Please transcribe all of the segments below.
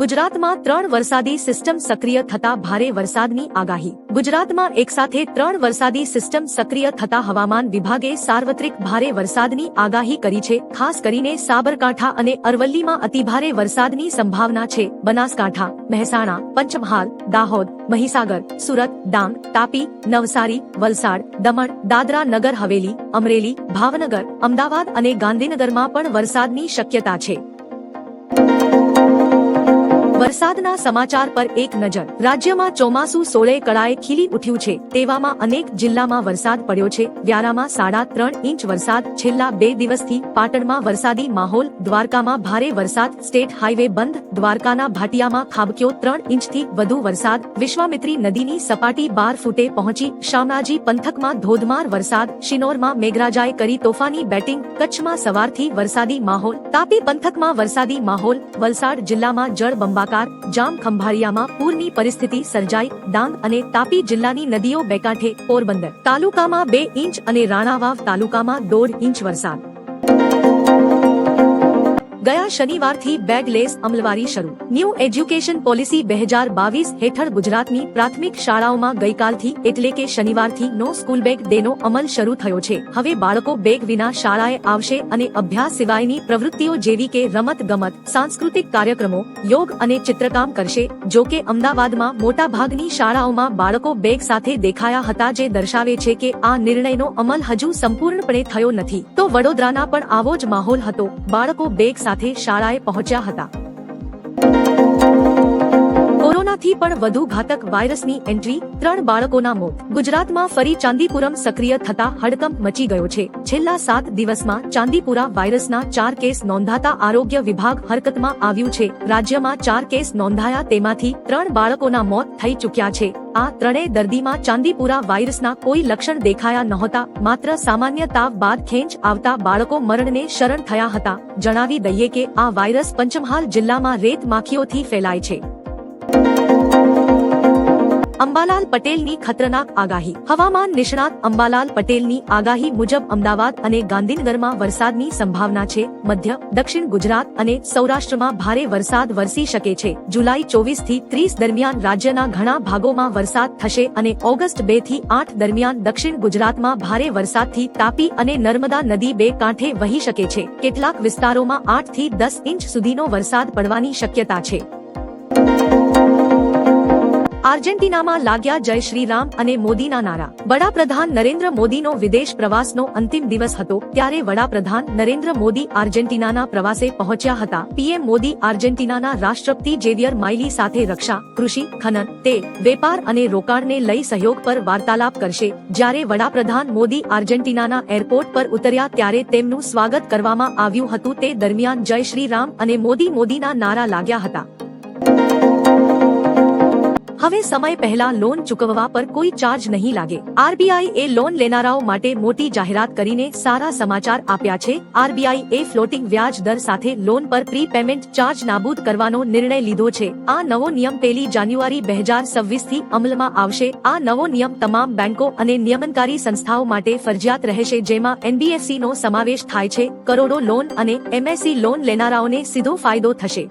ગુજરાતમાં ત્રણ વરસાદી સિસ્ટમ સક્રિય થતા ભારે વરસાદની આગાહી. ગુજરાતમાં એકસાથે ત્રણ વરસાદી સિસ્ટમ સક્રિય થતા હવામાન વિભાગે સાર્વત્રિક ભારે વરસાદની આગાહી કરી છે, ખાસ કરીને સાબરકાંઠા અને અરવલ્લીમાં અતિભારે વરસાદની સંભાવના છે. બનાસકાંઠા, મહેસાણા, પંચમહાલ, દાહોદ, મહીસાગર, સુરત, ડાંગ, તાપી, નવસારી, વલસાડ, દમણ, દાદરા નગર, હવેલી, અમરેલી, ભાવનગર, અમદાવાદ અને ગાંધીનગરમાં પણ વરસાદની શક્યતા છે. વરસાદના સમાચાર પર એક નજર. રાજ્યમાં ચોમાસું સોળે કળાએ ખીલી ઉઠ્યું છે. તેવામાં અનેક જિલ્લામાં વરસાદ પડ્યો છે. વ્યારામાં સાડા ત્રણ ઇંચ વરસાદ, છેલ્લા બે દિવસથી પાટણમાં વરસાદી માહોલ, દ્વારકામાં ભારે વરસાદ, સ્ટેટ હાઈવે બંધ, દ્વારકાના ભાટિયામાં ખાબક્યો ત્રણ ઇંચથી વધુ વરસાદ, વિશ્વામિત્રી નદીની સપાટી બાર ફૂટે પહોંચી, શામળાજી પંથકમાં ધોધમાર વરસાદ, શિનોરમાં મેઘરાજાએ કરી તોફાની બેટિંગ, કચ્છમાં સવારથી વરસાદી માહોલ, તાપી પંથકમાં વરસાદી માહોલ, વલસાડ જિલ્લામાં જળ બંબાકાર જામ ખંભાળિયામાં પૂરની પરિસ્થિતિ સર્જાઈ. ડાંગ અને તાપી જિલ્લાની નદીઓ બેકાંઠે પોરબંદર તાલુકામાં બે ઇંચ અને રાણાવાવ તાલુકામાં દોઢ ઇંચ વરસાદ. ગયા શનિવારથી બેગલેસ અમલવારી શરૂ. ન્યૂ એજ્યુકેશન પોલિસી બે હજાર બાવીસ હેઠળ ગુજરાતની પ્રાથમિક શાળાઓમાં ગઈકાલથી એટલે કે શનિવારથી નો સ્કૂલ બેગ ડેનો અમલ શરૂ થયો છે. હવે બાળકો બેગ વિના શાળાએ આવશે અને અભ્યાસ સિવાયની પ્રવૃત્તિઓ જેવી કે રમત ગમત, સાંસ્કૃતિક કાર્યક્રમો, યોગ અને ચિત્રકામ કરશે. જો કે અમદાવાદમાં મોટા ભાગની શાળાઓમાં બાળકો બેગ સાથે દેખાયા હતા જે દર્શાવે છે કે આ નિર્ણયનો અમલ હજુ સંપૂર્ણપણે થયો નથી. તો વડોદરાના પણ આવો જ માહોલ હતો. બાળકો બેગ સાથે શાળાએ પહોંચ્યા હતા. કોરોનાથી પણ વધુ ઘાતક વાયરસની એન્ટ્રી ત્રણ બાળકોના મોત. ગુજરાતમાં ફરી ચાંદીપુરમ સક્રિય થતા હડકંપ મચી ગયો છે. છેલ્લા સાત દિવસમાં ચાંદીપુરા વાયરસના ચાર કેસ નોંધાતા આરોગ્ય વિભાગ હરકતમાં આવ્યું છે. રાજ્યમાં ચાર કેસ નોંધાયા તેમાંથી ત્રણ બાળકોના મોત થઈ ચૂક્યા છે. આ ત્રણેય દર્દીમાં ચાંદીપુરા વાયરસના કોઈ લક્ષણ દેખાયા નહોતા. માત્ર સામાન્ય તાવ બાદ ખેંચ આવતા બાળકો મરણને શરણ થયા હતા. જણાવી દઈએ કે આ વાયરસ પંચમહાલ જિલ્લામાં રેત માખીઓથી ફેલાય છે. અંબાલાલ પટેલની ખતરનાક આગાહી. હવામાન નિષ્ણાત અંબાલાલ પટેલની આગાહી મુજબ અમદાવાદ અને ગાંધીનગરમાં વરસાદની સંભાવના છે. મધ્ય, દક્ષિણ ગુજરાત અને સૌરાષ્ટ્રમાં ભારે વરસાદ વરસી શકે છે. જુલાઈ ચોવીસથી ત્રીસ દરમિયાન રાજ્યના ઘણા ભાગોમાં વરસાદ થશે અને ઓગસ્ટ બેથી આઠ દરમિયાન દક્ષિણ ગુજરાતમાં ભારે વરસાદથી તાપી અને નર્મદા નદી બે કાંઠે વહી શકે છે. કેટલાક વિસ્તારોમાં આઠથી દસ ઇંચ સુધીનો વરસાદ પડવાની શક્યતા છે. આર્જેન્ટિનામાં લાગ્યા જય શ્રીરામ અને મોદીના નારા. વડાપ્રધાન નરેન્દ્ર મોદીનો વિદેશ પ્રવાસનો અંતિમ દિવસ હતો ત્યારે વડાપ્રધાન નરેન્દ્ર મોદી આર્જેન્ટિનાના પ્રવાસે પહોંચ્યા હતા. પીએમ મોદી આર્જેન્ટિનાના રાષ્ટ્રપતિ જેવિયર માઇલી સાથે રક્ષા, કૃષિ, ખનન, તેલ, વેપાર અને રોકાણને લઈ સહયોગ પર વાર્તાલાપ કરશે. જ્યારે વડાપ્રધાન મોદી આર્જેન્ટિનાના એરપોર્ટ પર ઉતર્યા ત્યારે તેમનું સ્વાગત કરવામાં આવ્યું હતું. તે દરમિયાન જય શ્રી રામ અને મોદી મોદીના નારા લાગ્યા હતા. હવે સમય પહેલા લોન ચૂકવવા પર કોઈ ચાર્જ નહીં લાગે. આરબીઆઈ એ લોન લેનારાઓ માટે મોટી જાહેરાત કરીને સારા સમાચાર આપ્યા છે. આરબીઆઈ એ ફ્લોટિંગ વ્યાજ દર સાથે લોન પર પ્રી પેમેન્ટ ચાર્જ નાબૂદ કરવાનો નિર્ણય લીધો છે. આ નવો નિયમ પેલી જાન્યુઆરી બે હજાર છવ્વીસથી અમલમાં આવશે. આ નવો નિયમ તમામ બેંકો અને નિયમનકારી સંસ્થાઓ માટે ફરજિયાત રહેશે, જેમાં એનબીએફસી નો સમાવેશ થાય છે. કરોડો લોન અને એમએસસી લોન લેનારાઓને સીધો ફાયદો થશે.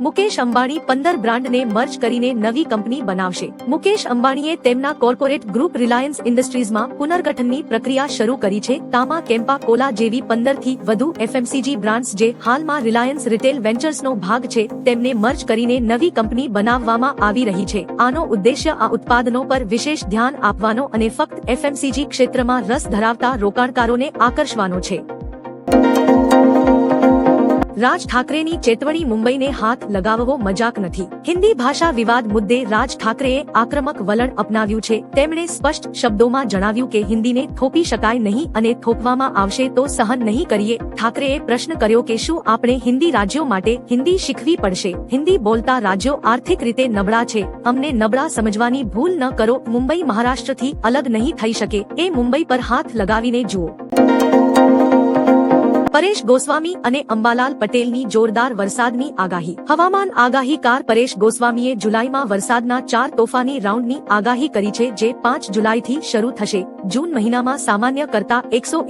મુકેશ અંબાણી પંદર બ્રાન્ડને મર્જ કરીને નવી કંપની બનાવશે. મુકેશ અંબાણીએ તેમના કોર્પોરેટ ગ્રુપ રિલાયન્સ ઇન્ડસ્ટ્રીઝમાં પુનર્ગઠનની પ્રક્રિયા શરૂ કરી છે. તામા કેમ્પા કોલા જેવી પંદરથી વધુ એફએમસીજી બ્રાન્ડ્સ જે હાલમાં રિલાયન્સ રિટેલ વેન્ચર્સનો ભાગ છે, તેમને મર્જ કરીને નવી કંપની બનાવવામાં આવી રહી છે. આનો ઉદ્દેશ્ય આ ઉત્પાદનો પર વિશેષ ધ્યાન આપવાનો અને ફક્ત એફએમસીજી ક્ષેત્રમાં રસ ધરાવતા રોકાણકારોને આકર્ષવાનો છે. રાજ ઠાકરેની ચેતવણી મુંબઈને હાથ લગાવવો મજાક નથી. હિન્દી ભાષા વિવાદ મુદ્દે રાજ ઠાકરેએ આક્રમક વલણ અપનાવ્યું છે. તેમણે સ્પષ્ટ શબ્દોમાં જણાવ્યું કે હિન્દીને થોપી શકાય નહીં અને થોપવામાં આવશે તો સહન નહીં કરીએ. ઠાકરેએ પ્રશ્ન કર્યો કે શું આપણે હિન્દી રાજ્યો માટે હિન્દી શીખવી પડશે? હિન્દી બોલતા રાજ્યો આર્થિક રીતે નબળા છે. અમને નબળા સમજવાની ભૂલ ન કરો. મુંબઈ મહારાષ્ટ્રથી અલગ નહીં થઈ શકે. એ મુંબઈ પર હાથ લગાવીને જુઓ. પરેશ ગોસ્વામી અને અંબાલાલ પટેલની જોરદાર વરસાદની આગાહી. હવામાન આગાહીકાર પરેશ ગોસ્વામીએ જુલાઈમાં વરસાદના ચાર તોફાની રાઉન્ડની આગાહી કરી છે, જે પાંચ જુલાઈથી શરૂ થશે. જૂન મહિનામાં સામાન્ય કરતા એકસો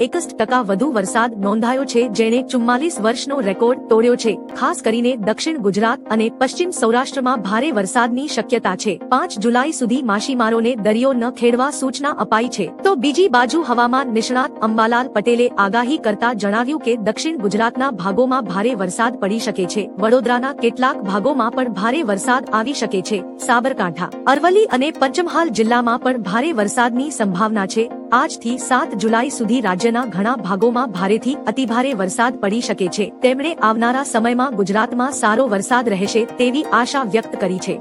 વધુ વરસાદ નોંધાયો છે, જેણે ચુમ્માલીસ વર્ષનો રેકોર્ડ તોડ્યો છે. ખાસ કરીને દક્ષિણ ગુજરાત અને પશ્ચિમ સૌરાષ્ટ્રમાં ભારે વરસાદની શક્યતા છે. પાંચ જુલાઈ સુધી માછીમારોને દરિયો ન ખેડવા સૂચના અપાઈ છે. તો બીજી બાજુ હવામાન નિષ્ણાત અંબાલાલ પટેલે આગાહી કરતા જણાવ્યું કે દક્ષિણ ગુજરાતના ભાગોમાં ભારે વરસાદ પડી શકે છે. વડોદરાના કેટલાક ભાગોમાં પણ ભારે વરસાદ આવી શકે છે. સાબરકાંઠા, અરવલ્લી અને પંચમહાલ જિલ્લામાં પણ ભારે વરસાદની સંભાવના છે. આજથી સાત જુલાઈ સુધી રાજ્યના ઘણા ભાગોમાં ભારેથી અતિભારે વરસાદ પડી શકે છે. તેમણે આવનારા સમયમાં ગુજરાતમાં સારો વરસાદ રહેશે તેવી આશા વ્યક્ત કરી છે.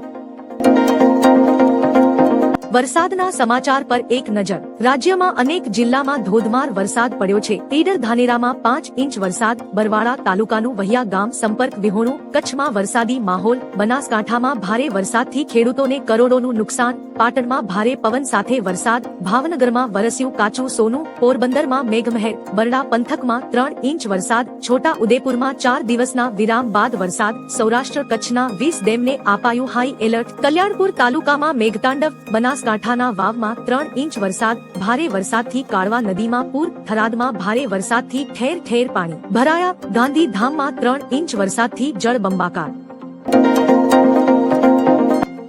વરસાદના સમાચાર પર એક નજર. રાજ્યમાં અનેક જિલ્લામાં ધોધમાર વરસાદ પડ્યો છે. ઈડર ધાનેરામાં પાંચ ઇંચ વરસાદ, બરવાળા તાલુકાનું વહિયા ગામ સંપર્ક વિહોણું, કચ્છમાં વરસાદી માહોલ, બનાસકાંઠામાં ભારે વરસાદથી ખેડૂતોને કરોડોનું નુકસાન, પાટણમાં ભારે પવન સાથે વરસાદ, ભાવનગરમાં વરસ્યું કાચું સોનું, પોરબંદરમાં મેઘમહેર, બરડા પંથકમાં ત્રણ ઇંચ વરસાદ, છોટા ઉદેપુરમાં ચાર દિવસના વિરામ બાદ વરસાદ, સૌરાષ્ટ્ર કચ્છના વીસ ડેમને આપાયું હાઈ એલર્ટ, કલ્યાણપુર તાલુકામાં મેઘતાંડવ બનાસકાંઠાના વાવમાં ત્રણ ઇંચ વરસાદ, ભારે વરસાદથી કાળવા નદીમાં પૂર, થરાદમાં ભારે વરસાદથી ઠેર ઠેર પાણી. ભરાયા ગાંધીધામમાં ત્રણ ઇંચ વરસાદથી જળબંબાકાર.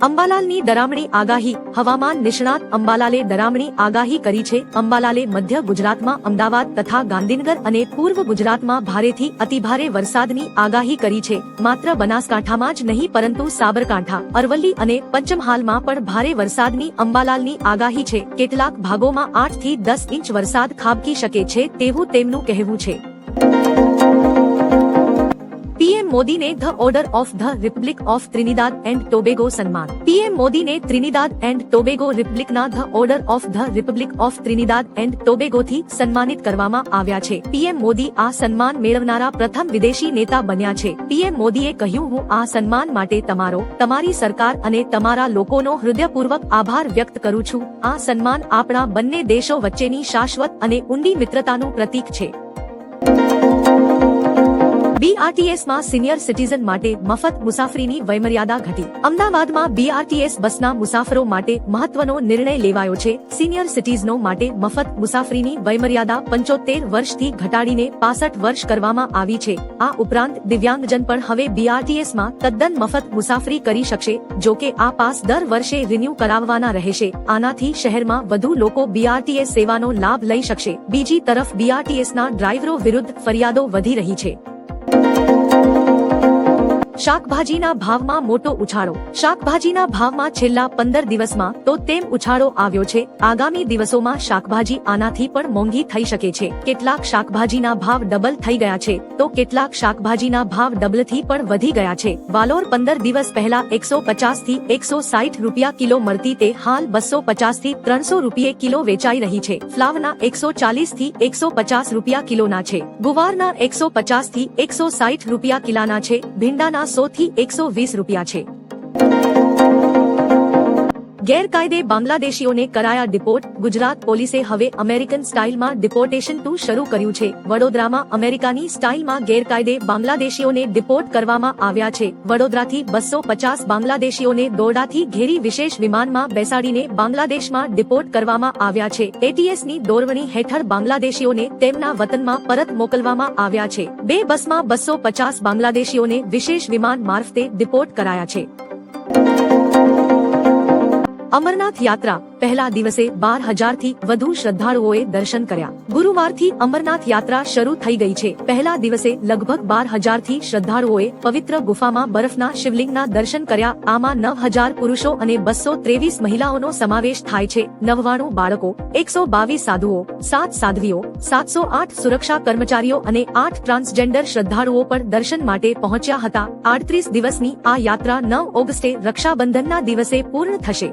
અંબાલાલની ડરામણી આગાહી. હવામાન નિષ્ણાત અંબાલાલે ડરામણી આગાહી કરી છે. અંબાલાલે મધ્ય ગુજરાતમાં અમદાવાદ તથા ગાંધીનગર અને પૂર્વ ગુજરાતમાં ભારેથી અતિભારે વરસાદની આગાહી કરી છે. માત્ર બનાસકાંઠામાં જ નહીં, પરંતુ સાબરકાંઠા, અરવલ્લી અને પંચમહાલમાં પણ ભારે વરસાદની અંબાલાલની આગાહી છે. કેટલાક ભાગોમાં આઠથી દસ ઇંચ વરસાદ ખાબકી શકે છે, તેવું તેમનું કહેવું છે. પીએમ મોદીને the order of the republic of Trinidad and Tobago સન્માન. પીએમ મોદીને Trinidad and Tobago રિપબ્લિકના the order of the republic of Trinidad and ટોબેગોથી સન્માનિત કરવામાં આવ્યા છે. પીએમ મોદી આ સન્માન મેળવનારા પ્રથમ વિદેશી નેતા બન્યા છે. પીએમ મોદીએ કહ્યું, હું આ સન્માન માટે તમારો, તમારી સરકાર અને તમારા લોકોનો હૃદયપૂર્વક આભાર વ્યક્ત કરું છું. આ સન્માન આપણા બંને દેશો વચ્ચેની શાશ્વત અને ઊંડી મિત્રતાનું પ્રતીક છે. બીઆરટીએસમાં સિનિયર સિટીઝન માટે મફત મુસાફરીની વયમર્યાદા ઘટી. અમદાવાદમાં બીઆરટીએસ બસના મુસાફરો માટે મહત્વનો નિર્ણય લેવાયો છે. સિનિયર સિટીઝનો માટે મફત મુસાફરીની વયમર્યાદા પંચોતેર વર્ષથી ઘટાડીને પાસઠ વર્ષ કરવામાં આવી છે. આ ઉપરાંત દિવ્યાંગજન પણ હવે બીઆરટીએસમાં તદ્દન મફત મુસાફરી કરી શકશે, જો કે આ પાસ દર વર્ષે રિન્યુ કરાવવાના રહેશે. આનાથી શહેરમાં વધુ લોકો બીઆરટીએસ સેવાનો લાભ લઈ શકશે. બીજી તરફ બીઆરટીએસના ડ્રાઈવરો વિરુદ્ધ ફરિયાદો વધી રહી છે. શાકભાજીના ભાવમાં મોટો ઉછાળો. શાકભાજીના ભાવમાં છેલ્લા પંદર દિવસમાં તો તેમ ઉછાળો આવ્યો છે. આગામી દિવસોમાં શાકભાજી આનાથી પણ મોંઘી થઈ શકે છે. કેટલાક શાકભાજીના ભાવ ડબલ થઈ ગયા છે, તો કેટલાક શાકભાજીના ભાવ ડબલથી પણ વધી ગયા છે. વાલોર પંદર દિવસ પહેલા એકસો પચાસથી એકસો સાઠ રૂપિયા કિલો મળતી તે હાલ બસો પચાસથી ત્રણસો રૂપિયે કિલો વેચાઈ રહી છે. ફ્લાવના એકસો ચાલીસથી એકસો પચાસ રૂપિયા કિલોના છે. ગુવારના એકસો પચાસથી એકસો સાઠ રૂપિયા કિલાના છે. ભીંડાના સો થી એકસો વીસ રૂપિયા છે. ગેરકાયદે બાંગ્લાદેશીઓને કરાયા ડિપોર્ટ. ગુજરાત પોલીસે હવે અમેરિકન સ્ટાઇલમાં ડિપોર્ટેશન ટુ શરૂ કર્યું છે. વડોદરામાં અમેરિકાની સ્ટાઇલમાં ગેરકાયદે બાંગ્લાદેશીઓને ડિપોર્ટ કરવામાં આવ્યા છે. વડોદરાથી બસો પચાસ બાંગ્લાદેશીઓને દોરડાથી ઘેરી વિશેષ વિમાનમાં બેસાડીને બાંગ્લાદેશમાં ડિપોર્ટ કરવામાં આવ્યા છે. એટીએસની દોરવણી હેઠળ બાંગ્લાદેશીઓને તેમના વતનમાં પરત મોકલવામાં આવ્યા છે. બે બસમાં બસો પચાસ બાંગ્લાદેશીઓને વિશેષ વિમાન મારફતે ડિપોર્ટ કરાયા છે. અમરનાથ યાત્રા પહેલા દિવસે બાર હજારથી વધુ શ્રદ્ધાળુઓએ દર્શન કર્યા. ગુરુવારથી અમરનાથ યાત્રા શરૂ થઈ ગઈ છે. પહેલા દિવસે લગભગ બાર હજારથી શ્રદ્ધાળુઓએ પવિત્ર ગુફામાં બરફના શિવલિંગના દર્શન કર્યા. આમાં નવ હજાર પુરુષો અને બસો ત્રેવીસ મહિલાઓનો સમાવેશ થાય છે. નવ્વાણું બાળકો, એકસો બાવીસ સાધુઓ, સાત સાધ્વીઓ, સાતસો આઠ સુરક્ષા કર્મચારીઓ અને આઠ ટ્રાન્સજેન્ડર શ્રદ્ધાળુઓ પણ દર્શન માટે પહોંચ્યા હતા. આડત્રીસ દિવસની આ યાત્રા નવ ઓગસ્ટે રક્ષાબંધનના દિવસે પૂર્ણ થશે.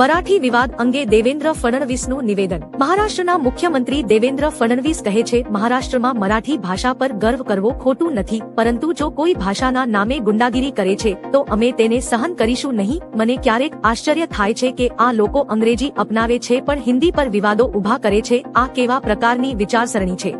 મરાઠી વિવાદ અંગે દેવેન્દ્ર ફડણવીસનું નિવેદન. મહારાષ્ટ્રના મુખ્યમંત્રી દેવેન્દ્ર ફડણવીસ કહે છે, મહારાષ્ટ્રમાં મરાઠી ભાષા પર ગર્વ કરવો ખોટું નથી, પરંતુ જો કોઈ ભાષાના નામે ગુંડાગીરી કરે છે, તો અમે તેને સહન કરીશું નહીં. મને ક્યારેક આશ્ચર્ય થાય છે કે આ લોકો અંગ્રેજી અપનાવે છે, પણ હિન્દી પર વિવાદો ઊભા કરે છે, આ કેવા પ્રકારની વિચારસરણી છે?